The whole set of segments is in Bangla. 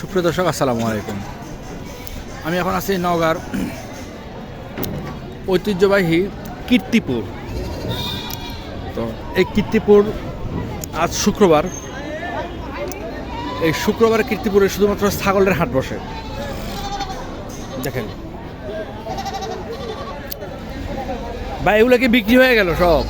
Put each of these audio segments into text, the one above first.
সুপ্রিয় দর্শক, আসসালামু আলাইকুম। আমি এখন আছি নওগাঁর ঐতিহ্যবাহী কীর্তিপুর। তো এই কীর্তিপুর আজ শুক্রবার। এই শুক্রবার কীর্তিপুরে শুধুমাত্র ছাগলের হাট বসে। দেখেন। বা এগুলো কি বিক্রি হয়ে গেল সব?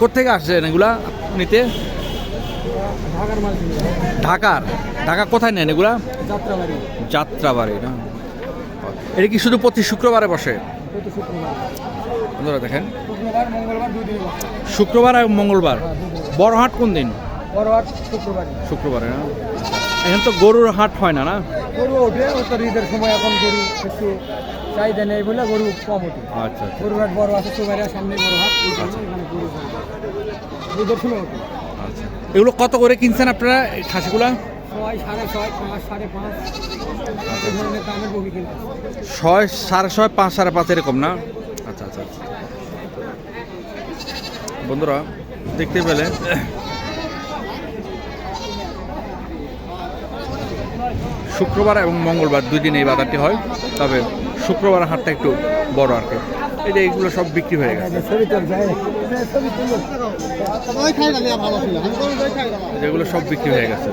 কোথেকে আসছেন এগুলা নিতে? ঢাকার ঢাকার? ঢাকা কোথায় নেন এগুলা? যাত্রাবাড়ি। না? এটা কি শুধু প্রতি শুক্রবারে বসে? দেখেন। শুক্রবার আর মঙ্গলবার। বড় হাট কোন দিন? শুক্রবারে। না? এখানে তো গরুর হাট হয় না না? গরু ওঠে ও তো ঈদের সময় এখন গরু একটু চাহিদা নেই বলে গরু কম ওঠে। আচ্ছা গরুর হাট বড় আছে সুবাইয়ের সামনে বড় হাট হয়। ঈদের সময় ওঠে। আচ্ছা। এগুলো কত করে কিনছেন আপনারা খাসিগুলা? ছয় সাড়ে ছয় পাঁচ সাড়ে পাঁচ। এই ধরনের দামের বগি কিনতে ছয় সাড়ে ছয় পাঁচ সাড়ে পাঁচ এরকম না? আচ্ছা আচ্ছা আচ্ছা। বন্ধুরা দেখতে পেলে? শুক্রবার এবং মঙ্গলবার দুই দিন এই বাজারটি হয় তবে শুক্রবার হাটটা একটু বড় আর কি। এই যে এইগুলো সব বিক্রি হয়ে গেছে। যেগুলো সব বিক্রি হয়ে গেছে।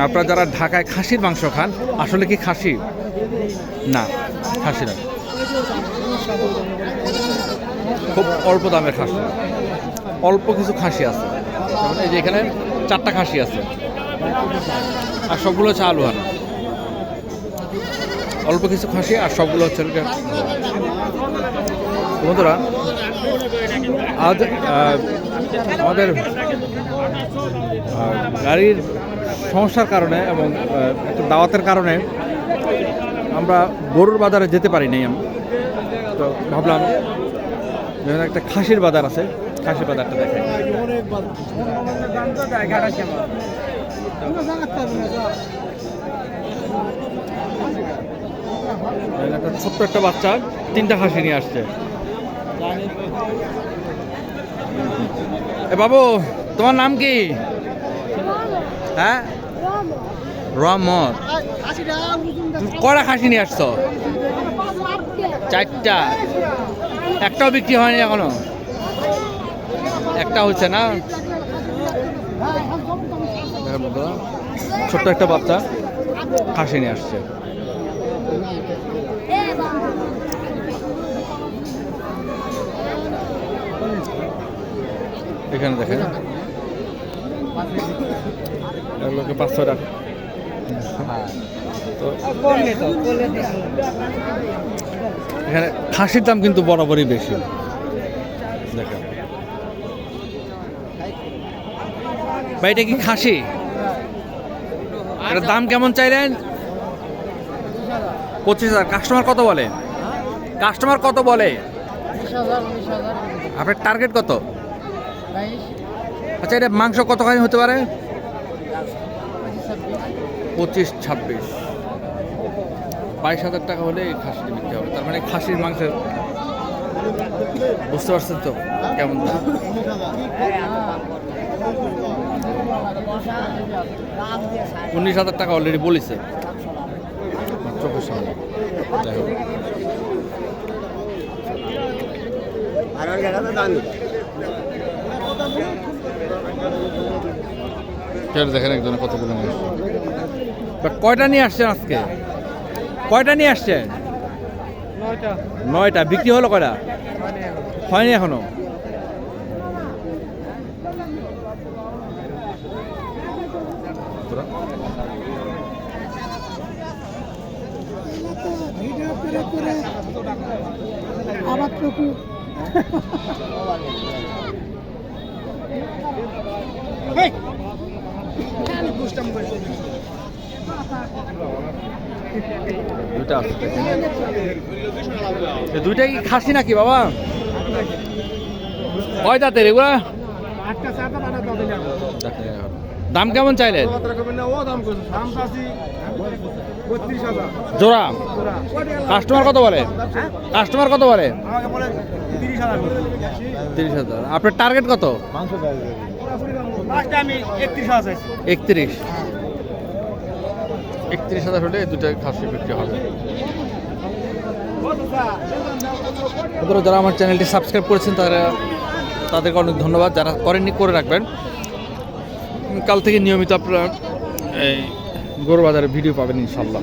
আপনারা যারা ঢাকায় খাসির মাংস খান, আসলে কি খাসি? না খাসি না। খুব অল্প দামের খাসি। অল্প কিছু খাসি আছে। এই যে এখানে চারটা খাসি আছে। আর সবগুলো হচ্ছে আলু হান। অল্প কিছু খাসি আর সবগুলো হচ্ছে বন্ধুরা, আজ আমাদের গাড়ির সমস্যার কারণে এবং একটু দাওয়াতের কারণে আমরা গরুর বাজারে যেতে পারি নাই আমি। তো ভাবলাম একটা খাসির বাজার আছে খাসির বাজারটা দেখাই। একটা ছোট্ট একটা বাচ্চা তিনটা খাসি নিয়ে আসছে। এ বাবু তোমার নাম কি? হ্যাঁ? তুমি কয়টা খাসি নিয়ে আসছো? চারটা। একটাও বিক্রি হয়নি এখনও? একটা হচ্ছে না? ছোট্ট একটা বাচ্চা খাসি নিয়ে আসছে। এখানে দেখেন। এগুলোকে পাঁচশো টাকা তো এখানে খাসির দাম কিন্তু বরাবরই বেশি। দেখেন। ভাই এটা কি খাসি? এটার দাম কেমন চাইলেন? পঁচিশ হাজার। কাস্টমার কত বলে? কাস্টমার কত বলে? আপনার টার্গেট কত? আচ্ছা এটা মাংস কতখানি হতে পারে? পঁচিশ ছাব্বিশ। বাইশ হাজার টাকা হলে এই খাসিটি বিক্রি হবে। তার মানে খাসির মাংসের বুঝতে পারছেন তো কেমন দাম? উনিশ হাজার টাকা অলরেডি বলেছে। চোখের সামনে দেখেন একজনে কতগুলো নিয়ে কয়টা নিয়ে আসছেন আজকে? কয়টা নিয়ে আসছেন? নয়টা। নয়টা বিক্রি হলো কয়টা? হয়নি এখনও। আবার দুইটা আছে। দুইটা কি খাসি নাকি বাবা? কয় দাঁতের এগুলা। দাম কেমন চাইলেন? জোড়া? কাস্টমার কত বলে? কাস্টমার কত বলে? তিরিশ হাজার আপনার টার্গেট কত? একত্রিশ হাজার একত্রিশ। হাজার হলে এই দুটো খাসি বিক্রি হবে। যারা আমার চ্যানেলটি সাবস্ক্রাইব করেছেন তারা তাদেরকে অনেক ধন্যবাদ। যারা করেননি করে রাখবেন। কাল থেকে নিয়মিত আপনারা এই গরু বাজারে ভিডিও পাবেন ইনশাল্লাহ।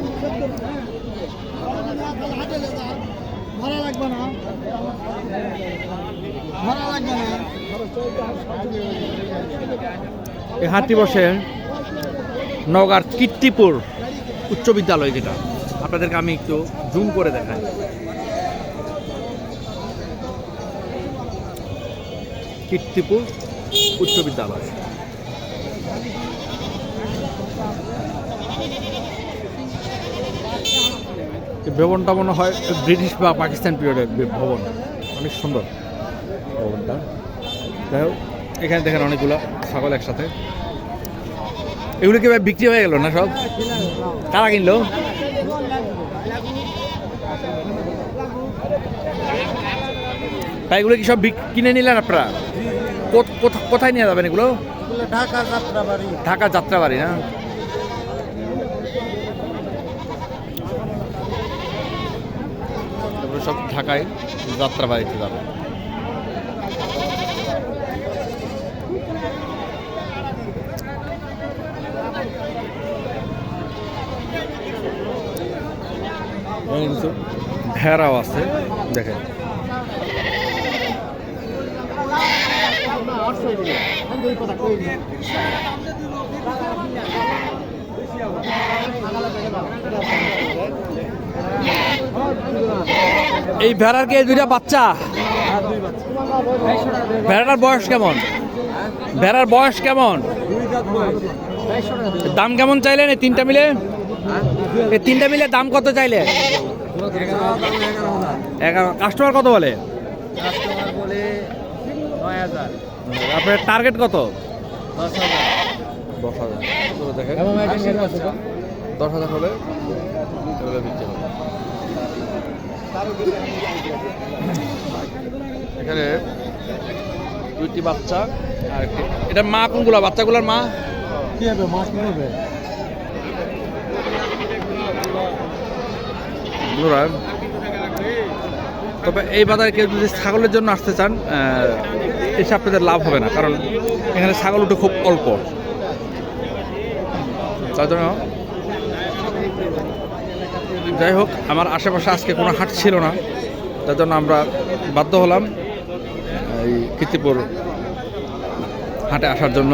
হাটটি বসে নগার কীর্তিপুর উচ্চ বিদ্যালয় যেটা। আপনাদেরকে আমি একটু জুম করে দেখাই। কীর্তিপুর উচ্চ বিদ্যালয়। ভবনটা মনে হয় ব্রিটিশ বা পাকিস্তান পিরিয়ডের ভবন। অনেক সুন্দর ভবনটা। যাই হোক এখানে দেখেন অনেকগুলো ছাগল একসাথে। এগুলো কি বিক্রি হয়ে গেল না সব? কারা কিনলো? তাই এগুলো কি সব কিনে নিলেন আপনারা? কোথ- কোথা- কোথায় নিয়ে যাবেন এগুলো? ঢাকা যাত্রা বাড়ি ঢাকা যাত্রাবাড়ি না? তারপরে সব ঢাকায় যাত্রাবাড়িতে যাবে। কিছু ভেড়াও আছে দেখেন। এই ভেড়ার কি দুইটা বাচ্চা? ভেড়াটার বয়স কেমন? ভেড়ার বয়স কেমন? দাম কেমন চাইলেন এই তিনটা মিলে? এই তিনটা মিলে দাম কত চাইলে? কাস্টমার কত বলে? আপনার টার্গেট কত? দশ হাজার। দশ হাজার। হবে। এখানে দুইটি বাচ্চা আর এটা মা কোনগুলো? বাচ্চাগুলোর মা? কি হবে? মাছ কি হবে? তবে এই বাজারে কেউ যদি ছাগলের জন্য আসতে চান এসে আপনাদের লাভ হবে না কারণ এখানে ছাগল উঠে খুব অল্প। তার জন্য যাই হোক, আমার আশেপাশে আজকে কোনো হাট ছিল না। তার জন্য আমরা বাধ্য হলাম এই কীর্তিপুর হাটে আসার জন্য।